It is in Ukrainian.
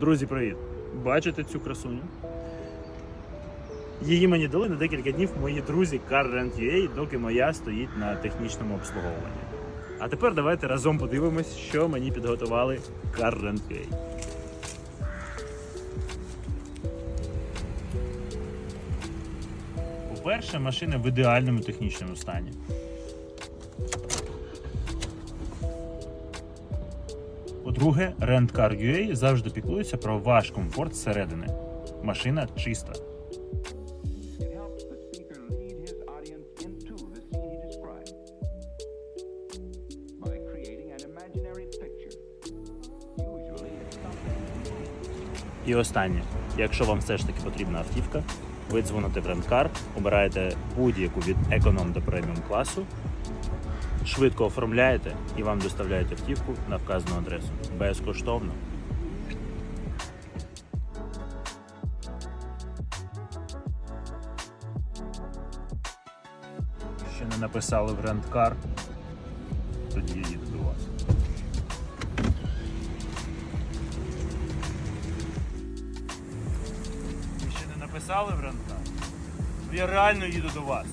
Друзі, привіт! Бачите цю красуню? Її мені дали на декілька днів мої друзі CarRent.ua, доки моя стоїть на технічному обслуговуванні. А тепер давайте разом подивимось, що мені підготували CarRent.ua. По-перше, машина в ідеальному технічному стані. По-друге, RentCar.ua завжди піклується про ваш комфорт зсередини. Машина чиста. І останнє, якщо вам все ж таки потрібна автівка, ви дзвоните в Ренткар, обираєте будь-яку від економ до преміум класу, швидко оформляєте і вам доставляють автівку на вказану адресу. Безкоштовно. Ще не написали в Ренткар, тоді я їду до вас. Ви ще не написали в Ренткар? Я реально їду до вас.